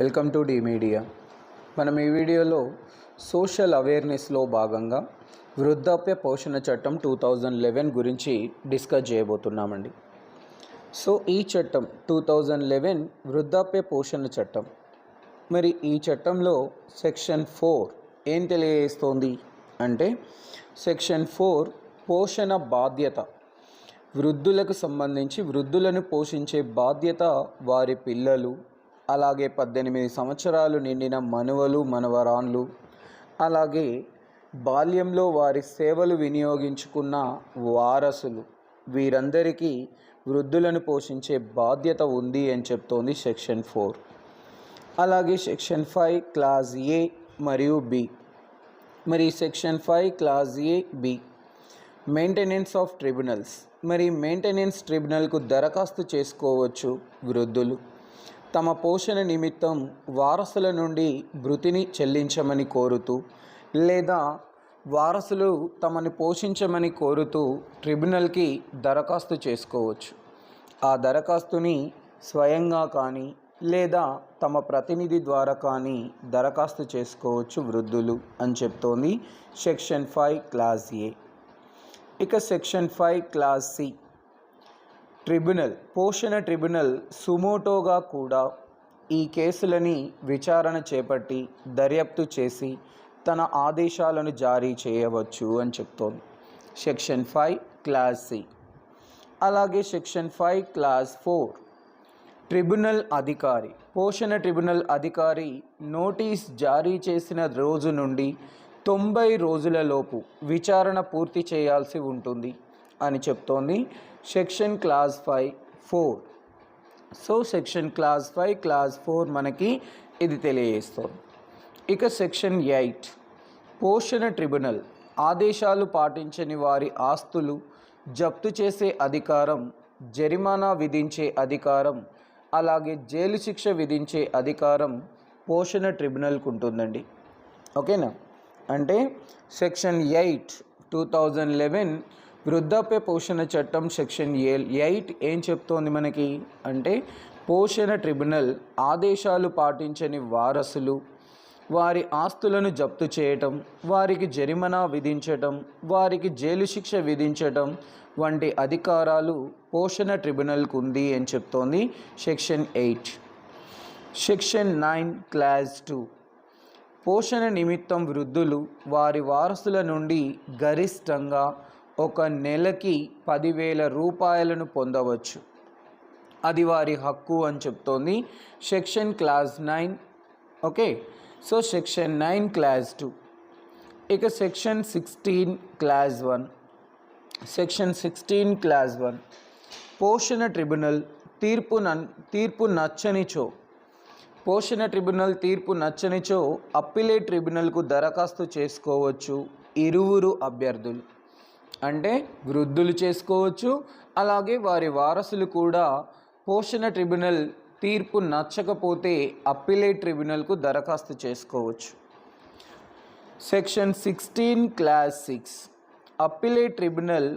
Welcome to D media. మనం ఈ వీడియోలో సోషల్ అవేర్నెస్లో భాగంగా వృద్ధాప్య పోషణ చట్టం టూ థౌజండ్ లెవెన్ గురించి డిస్కస్ చేయబోతున్నామండి. సో ఈ చట్టం టూ థౌజండ్ లెవెన్ వృద్ధాప్య పోషణ చట్టం. మరి ఈ చట్టంలో సెక్షన్ ఫోర్ ఏం తెలియజేస్తోంది అంటే సెక్షన్ ఫోర్ పోషణ బాధ్యత. వృద్ధులకు సంబంధించి వృద్ధులను పోషించే బాధ్యత వారి పిల్లలు అలాగే పద్దెనిమిది సంవత్సరాలు నిండిన మనువలు మనవరాన్లు. అలాగే బాల్యంలో వారి సేవలు వినియోగించుకున్న వారసులు. వీరందరికీ వృద్ధులను పోషించే బాధ్యత ఉంది అని చెప్తోంది సెక్షన్ ఫోర్. అలాగే సెక్షన్ ఫైవ్ క్లాస్ ఏ మరియు బి. మరి section five clause A B. Maintenance of tribunals. మరి మెయింటెనెన్స్ ట్రిబ్యునల్కు దరఖాస్తు చేసుకోవచ్చు వృద్ధులు. తమ పోషణ నిమిత్తం వారసుల నుండి భృతిని చెల్లించమని కోరుతూ లేదా వారసులు తమని పోషించమని కోరుతూ ట్రిబ్యునల్కి దరఖాస్తు చేసుకోవచ్చు. ఆ దరఖాస్తుని స్వయంగా కానీ లేదా తమ ప్రతినిధి ద్వారా కానీ దరఖాస్తు చేసుకోవచ్చు వృద్ధులు అని చెప్తోంది సెక్షన్ ఫైవ్ క్లాస్ ఏ. ఇక section five clause C. Tribunal పోషణ ట్రిబ్యునల్ సుమోటోగా కూడా ఈ కేసులని విచారణ చేపట్టి దర్యాప్తు చేసి తన ఆదేశాలను జారీ చేయవచ్చు అని చెప్తోంది. Section five clause C. అలాగే section five clause four. Tribunal అధికారి పోషణ ట్రిబ్యునల్ అధికారి నోటీస్ జారీ చేసిన రోజు నుండి తొంభై రోజులలోపు విచారణ పూర్తి చేయాల్సి ఉంటుంది. అని చెప్తోంది. Section clause five four so section clause five clause four మనకి ఇది తెలియజేస్తుంది. ఇక సెక్షన్ ఎయిట్ పోషణ ట్రిబ్యునల్ ఆదేశాలు పాటించని వారి ఆస్తులు జప్తు చేసే అధికారం జరిమానా విధించే అధికారం అలాగే జైలు శిక్ష విధించే అధికారం పోషణ ట్రిబ్యునల్కు ఉంటుందండి. ఓకేనా? అంటే section eight two thousand eleven వృద్ధాప్య పోషణ చట్టం సెక్షన్ ఏ ఎయిట్ ఏం చెప్తోంది మనకి? అంటే పోషణ ట్రిబ్యునల్ ఆదేశాలు పాటించని వారసులు వారి ఆస్తులను జప్తు చేయటం వారికి జరిమానా విధించటం వారికి జైలు శిక్ష విధించటం వంటి అధికారాలు పోషణ ట్రిబ్యునల్కు ఉంది అని చెప్తోంది section eight. Section nine clause two. పోషణ నిమిత్తం వృద్ధులు వారి వారసుల నుండి గరిష్టంగా ఒక నెలకి పదివేల రూపాయలను పొందవచ్చు. అది వారి హక్కు అని చెప్తోంది. Section clause nine. Okay? So section nine clause two. ఇక section sixteen clause one. Section sixteen clause one. పోషణ ట్రిబ్యునల్ తీర్పు నన్ తీర్పు నచ్చనిచో. పోషణ ట్రిబ్యునల్ తీర్పు నచ్చనిచో అప్పిలే ట్రిబ్యునల్కు దరఖాస్తు చేసుకోవచ్చు ఇరువురు అభ్యర్థులు. అంటే వృద్ధులు చేసుకోవచ్చు. అలాగే వారి వారసులు కూడా పోషణ ట్రిబ్యునల్ తీర్పు నచ్చకపోతే అప్పిలేట్ ట్రిబ్యునల్కు దరఖాస్తు చేసుకోవచ్చు. Section sixteen clause six. Appellate tribunal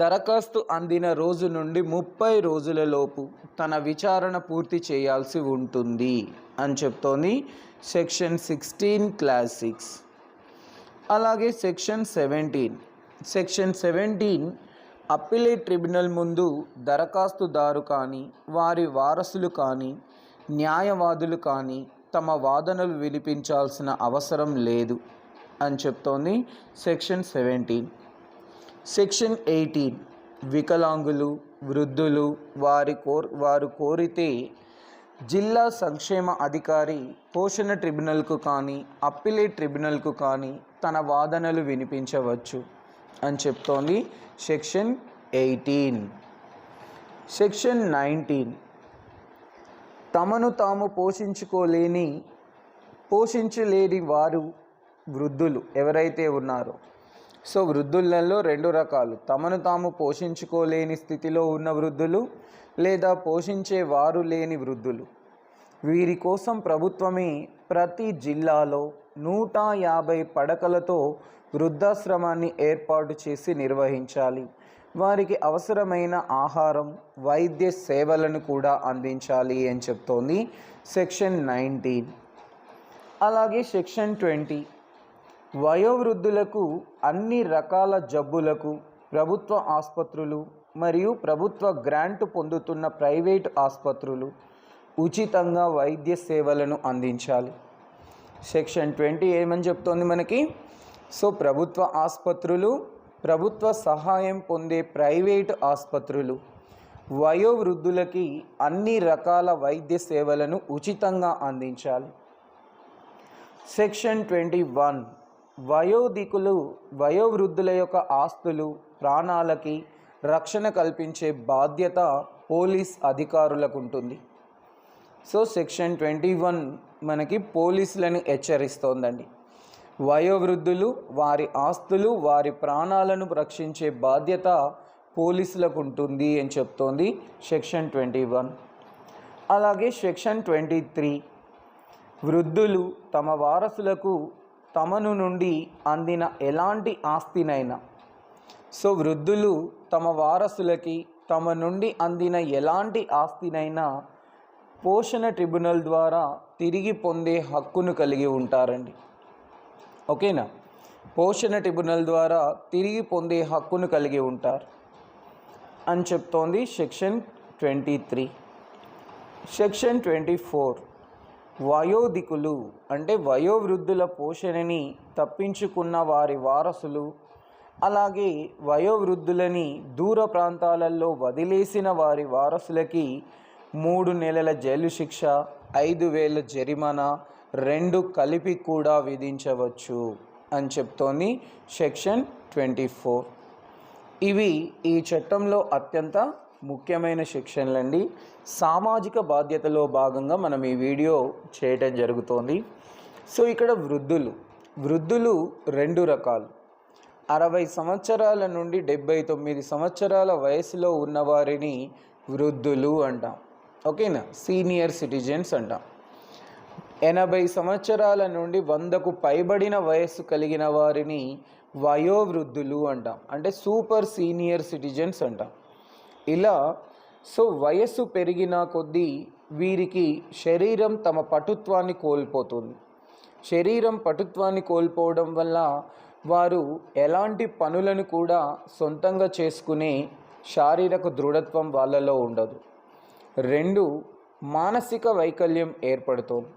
దరఖాస్తు అందిన రోజు నుండి ముప్పై రోజులలోపు తన విచారణ పూర్తి చేయాల్సి ఉంటుంది అని చెప్తోంది సెక్షన్ సిక్స్టీన్ క్లాస్ సిక్స్. అలాగే section seventeen. Section seventeen appellate tribunal ముందు దరఖాస్తుదారు కానీ వారి వారసులు కానీ న్యాయవాదులు కానీ తమ వాదనలు వినిపించాల్సిన అవసరం లేదు అని చెప్తోంది సెక్షన్ సెవెంటీన్. సెక్షన్ ఎయిటీన్ వికలాంగులు వృద్ధులు వారి కోర్ వారు కోరితే జిల్లా సంక్షేమ అధికారి పోషణ ట్రిబ్యునల్కు కానీ అప్పిలేట్ ట్రిబ్యునల్కు కానీ తన వాదనలు వినిపించవచ్చు. అని చెప్తోంది. Section eighteen. Section nineteen. తమను తాము పోషించుకోలేని పోషించలేని వారు వృద్ధులు ఎవరైతే ఉన్నారో. సో వృద్ధులలో రెండు రకాలు. తమను తాము పోషించుకోలేని స్థితిలో ఉన్న వృద్ధులు లేదా పోషించే వారు లేని వృద్ధులు. వీరి కోసం ప్రభుత్వమే ప్రతి జిల్లాలో నూట యాభై పడకలతో వృద్ధాశ్రమాన్ని ఏర్పాటు చేసి నిర్వహించాలి. వారికి అవసరమైన ఆహారం వైద్య సేవలను కూడా అందించాలి అని చెప్తోంది సెక్షన్ నైన్టీన్. అలాగే సెక్షన్ ట్వంటీ. వయోవృద్ధులకు అన్ని రకాల జబ్బులకు ప్రభుత్వ ఆసుపత్రులు మరియు ప్రభుత్వ గ్రాంట్ పొందుతున్న ప్రైవేట్ ఆసుపత్రులు ఉచితంగా వైద్య సేవలను అందించాలి. సెక్షన్ ట్వంటీ ఏమని చెప్తోంది మనకి? సో ప్రభుత్వ ఆసుపత్రులు ప్రభుత్వ సహాయం పొందే ప్రైవేట్ ఆసుపత్రులు వయోవృద్ధులకి అన్ని రకాల వైద్య సేవలను ఉచితంగా అందించాలి. సెక్షన్ ట్వంటీ వన్ వయోధికులు వయోవృద్ధుల యొక్క ఆస్తులు ప్రాణాలకి రక్షణ కల్పించే బాధ్యత పోలీస్ అధికారులకు ఉంటుంది. సో సెక్షన్ ట్వంటీ వన్ మనకి పోలీసులను హెచ్చరిస్తోందండి. వయోవృద్ధులు వారి ఆస్తులు వారి ప్రాణాలను రక్షించే బాధ్యత పోలీసులకు ఉంటుంది అని చెప్తోంది సెక్షన్ ట్వంటీ వన్. అలాగే సెక్షన్ ట్వంటీ త్రీ. వృద్ధులు తమ వారసులకు తమను నుండి అందిన ఎలాంటి ఆస్తినైనా. సో వృద్ధులు తమ వారసులకి తమ నుండి అందిన ఎలాంటి ఆస్తినైనా పోషణ ట్రిబ్యునల్ ద్వారా తిరిగి పొందే హక్కును కలిగి ఉంటారండి. ఓకేనా? పోషణ ట్రిబ్యునల్ ద్వారా తిరిగి పొందే హక్కును కలిగి ఉంటారు అని చెప్తోంది section twenty three. Section twenty four. వయోధికులు అంటే వయోవృద్ధుల పోషణని తప్పించుకున్న వారి వారసులు అలాగే వయోవృద్ధులని దూర ప్రాంతాలలో వదిలేసిన వారి వారసులకి మూడు నెలల జైలు శిక్ష ఐదు వేల జరిమానా రెండు కలిపి కూడా విధించవచ్చు అని చెప్తోంది సెక్షన్ ట్వంటీ ఫోర్. ఇవి ఈ చట్టంలో అత్యంత ముఖ్యమైన సెక్షన్లండి. సామాజిక బాధ్యతలో భాగంగా మనం ఈ వీడియో చేయటం జరుగుతోంది. సో ఇక్కడ వృద్ధులు. వృద్ధులు రెండు రకాలు. అరవై సంవత్సరాల నుండి డెబ్బై తొమ్మిది సంవత్సరాల వయసులో ఉన్నవారిని వృద్ధులు అంటాం. ఓకేనా? సీనియర్ సిటిజన్స్ అంటాం. ఎనభై సంవత్సరాల నుండి వందకు పైబడిన వయస్సు కలిగిన వారిని వయోవృద్ధులు అంటాం. అంటే సూపర్ సీనియర్ సిటిజన్స్ అంటాం. ఇలా సో వయస్సు పెరిగిన కొద్దీ వీరికి శరీరం తమ పటుత్వాన్ని కోల్పోతుంది. శరీరం పటుత్వాన్ని కోల్పోవడం వల్ల వారు ఎలాంటి పనులను కూడా సొంతంగా చేసుకునే శారీరక దృఢత్వం వాళ్ళలో ఉండదు. రెండు మానసిక వైకల్యం ఏర్పడుతుంది.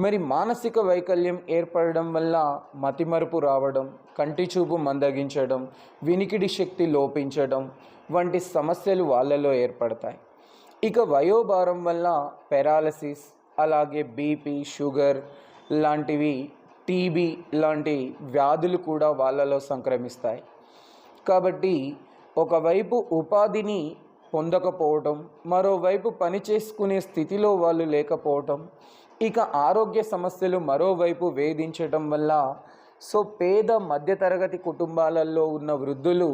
మరి మానసిక వైకల్యం ఏర్పడడం వల్ల మతిమరుపు రావడం కంటి చూపు మందగించడం వినికిడి శక్తి లోపించడం వంటి సమస్యలు వాళ్ళలో ఏర్పడతాయి. ఇక వయోభారం వల్ల పెరాలసిస్ అలాగే బీపీ షుగర్ లాంటివి టీబీ లాంటి వ్యాధులు కూడా వాళ్ళలో సంక్రమిస్తాయి. కాబట్టి ఒకవైపు ఉపాధిని పొందకపోవటం మరోవైపు పని చేసుకునే స్థితిలో వాళ్ళు లేకపోవటం ఇక ఆరోగ్య సమస్యలు మరోవైపు వేధించటం వల్ల సో పేద మధ్యతరగతి కుటుంబాలలో ఉన్న వృద్ధులు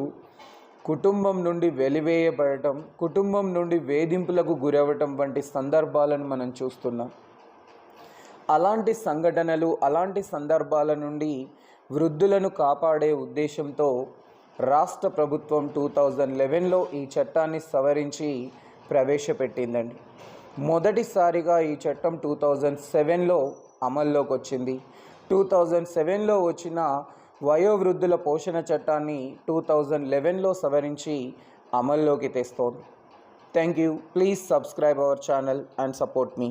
కుటుంబం నుండి వెలివేయబడటం కుటుంబం నుండి వేధింపులకు గురవటం వంటి సందర్భాలను మనం చూస్తున్నాం. అలాంటి సంఘటనలు అలాంటి సందర్భాల నుండి వృద్ధులను కాపాడే ఉద్దేశంతో రాష్ట్ర ప్రభుత్వం టూ థౌజండ్ లెవెన్లో ఈ చట్టాన్ని సవరించి ప్రవేశపెట్టిందండి. మొదటిసారిగా ఈ చట్టం టూ థౌజండ్ సెవెన్లో అమల్లోకి వచ్చింది. టూ థౌజండ్ సెవెన్లో వచ్చిన వయోవృద్ధుల పోషణ చట్టాన్ని టూ థౌజండ్ లెవెన్లో సవరించి అమల్లోకి తెస్తోంది. Thank you. Please subscribe our channel and support me.